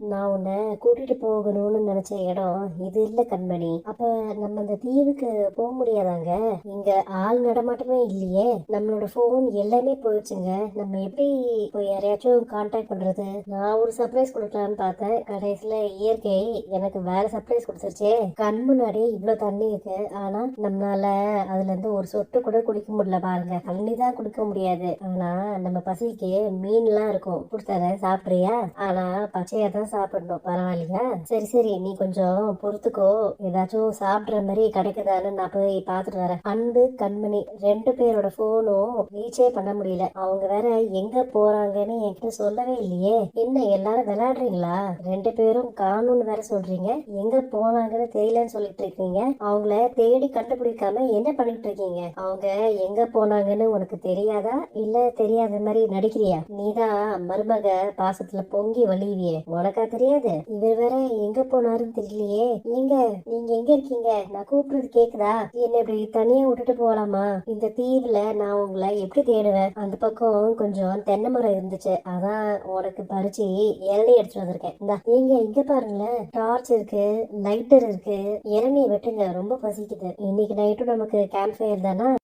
நான் உன்னை கூட்டிட்டு போகணும்னு நினைச்ச இடம் இது இல்ல கண்மணி. அப்ப நம்ம அந்த தீவுக்கு போக முடியாதாங்க? இங்க ஆள் நடமாட்டமே இல்லையே. நம்மளோட போன் எல்லாமே போயிடுச்சுங்க. நம்ம எப்படி போய் யாரையாச்சும் கான்டாக்ட் பண்றது? நான் ஒரு சர்ப்ரைஸ் கொடுக்கலாம்னு பார்த்தேன். கடைசியில இயற்கை எனக்கு வேற சர்ப்ரைஸ் கொடுத்துருச்சே. கண் முன்னாடி இவ்வளவு தண்ணி இருக்கு. ஆனா நம்மளால அதுல இருந்து ஒரு சொட்டு கூட குடிக்க முடியல பாருங்க. தண்ணி தான் குடிக்க முடியாது. ஆனா நம்ம பசிக்கு மீன்லாம் இருக்கும். கொடுத்தாரு சாப்பிட்றியா? ஆனா பச்சையா தான் சாப்பிடணும். பரவாயில்லையா சரி சரி. நீ கொஞ்சம் பொறுத்துக்கோ. ஏதாச்சும் சாப்பிடுற மாதிரி கிடைக்குதான்னு நான் போய் பார்த்துட்டு வரேன். அன்பு கண்மணி ரெண்டு பேரோட போனும் ரீச்சே பண்ண முடியல. அவங்க வேற எங்க போறாங்கன்னு என்கிட்ட சொல்லவே இல்லையே. என்ன எல்லாரும் விளையாடுறீங்களா? ரெண்டு பேரும் காணும்னு வேற சொல்றீங்க. எங்க போனாங்கன்னு தெரியலன்னு சொல்லிட்டு இருக்கீங்க. அவங்கள தேடி கண்டுபிடிக்காம என்ன பண்ணிட்டு இருக்கீங்க? அவங்க எங்க போனாங்கன்னு உனக்கு தெரியாதா? இல்ல தெரியாத மாதிரி நடிக்கிறியா? நீதான் மருமக பாசத்துல பொங்கி வலிவியே உனக்கு தெரியாது. இவர் வேற எங்க போனாருன்னு தெரியலையே. எங்க நீங்க எங்க இருக்கீங்க? நான் கூப்பிடுறது கேக்குதா? என்ன இப்படி தனியா விட்டுட்டு போலாமா இந்த தீவுல நான் உங்களை எப்படி தேடுவேன்? அந்த பக்கம் கொஞ்சம் தென்னை மரம் இருந்துச்சு. அதான் உனக்கு பறிச்சு இளநீ எடுத்துட்டு வந்திருக்கேன். இந்தா நீங்க இங்க பாருங்களேன். டார்ச் இருக்கு லைட்டர் இருக்கு. இளநீ வெட்டுங்க ரொம்ப பசிக்குது. இன்னைக்கு நைட்டும் நமக்கு கேம்ப் ஃபயர் தானா?